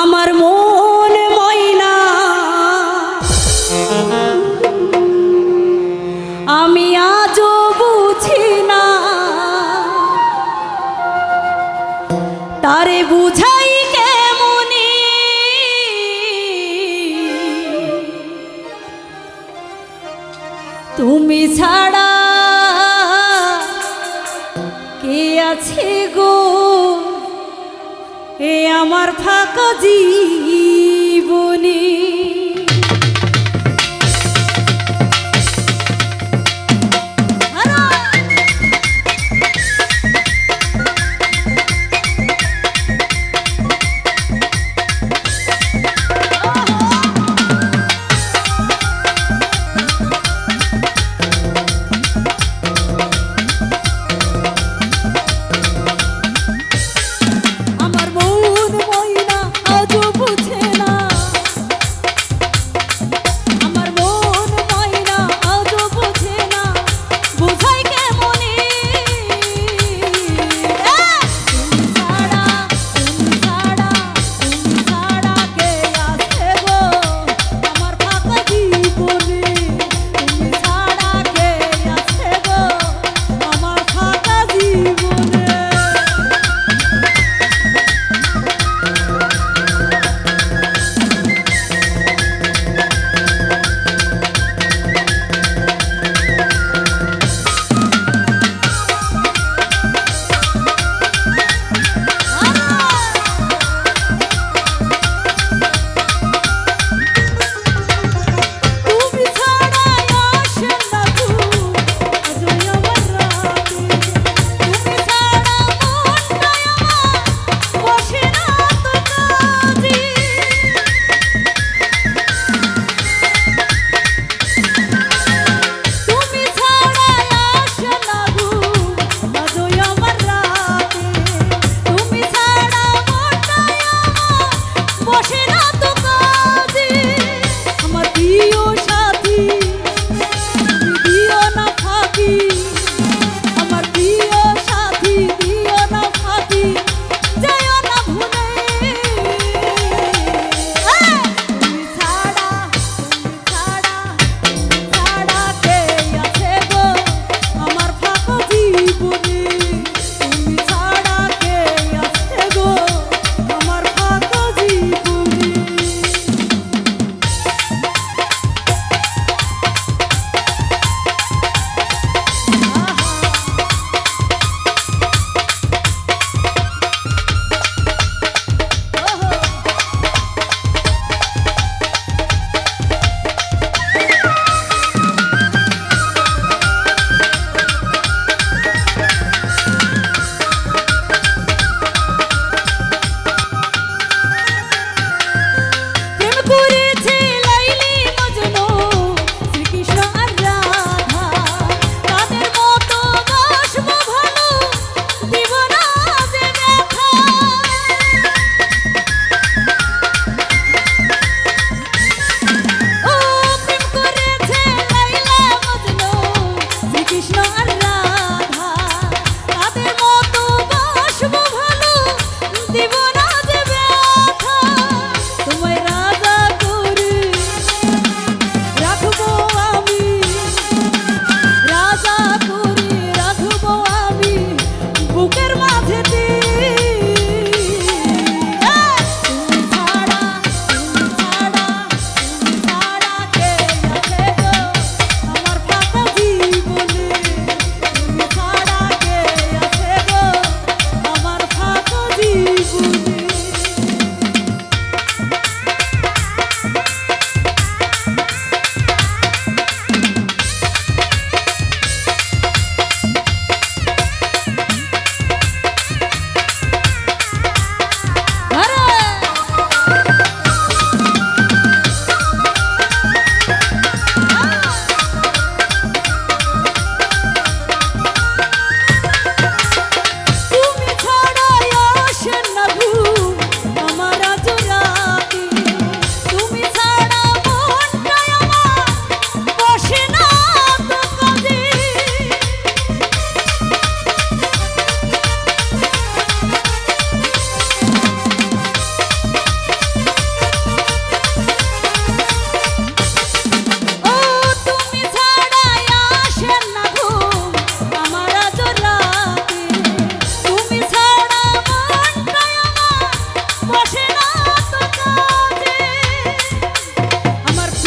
আমার মন ময়না আমি আজও বুঝি না। তারে বুঝাই কেমনি? তুমি ছাড়া কে আছে গো? এ আমার ফাঁকা জীবনী।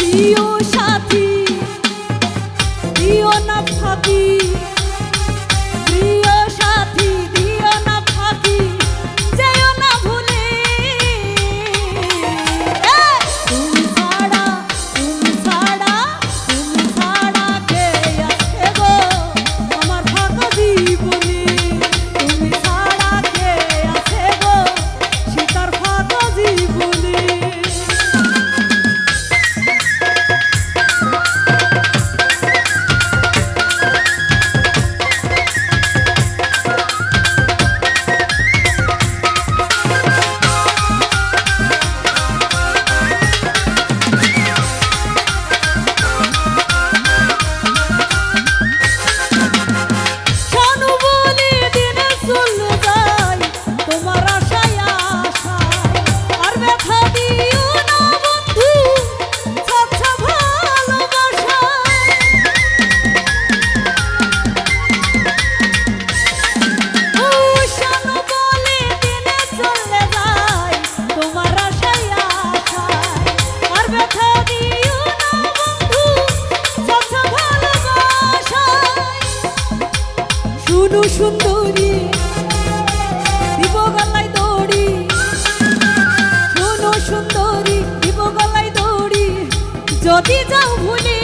প্রিয় যদি যাও ভুলে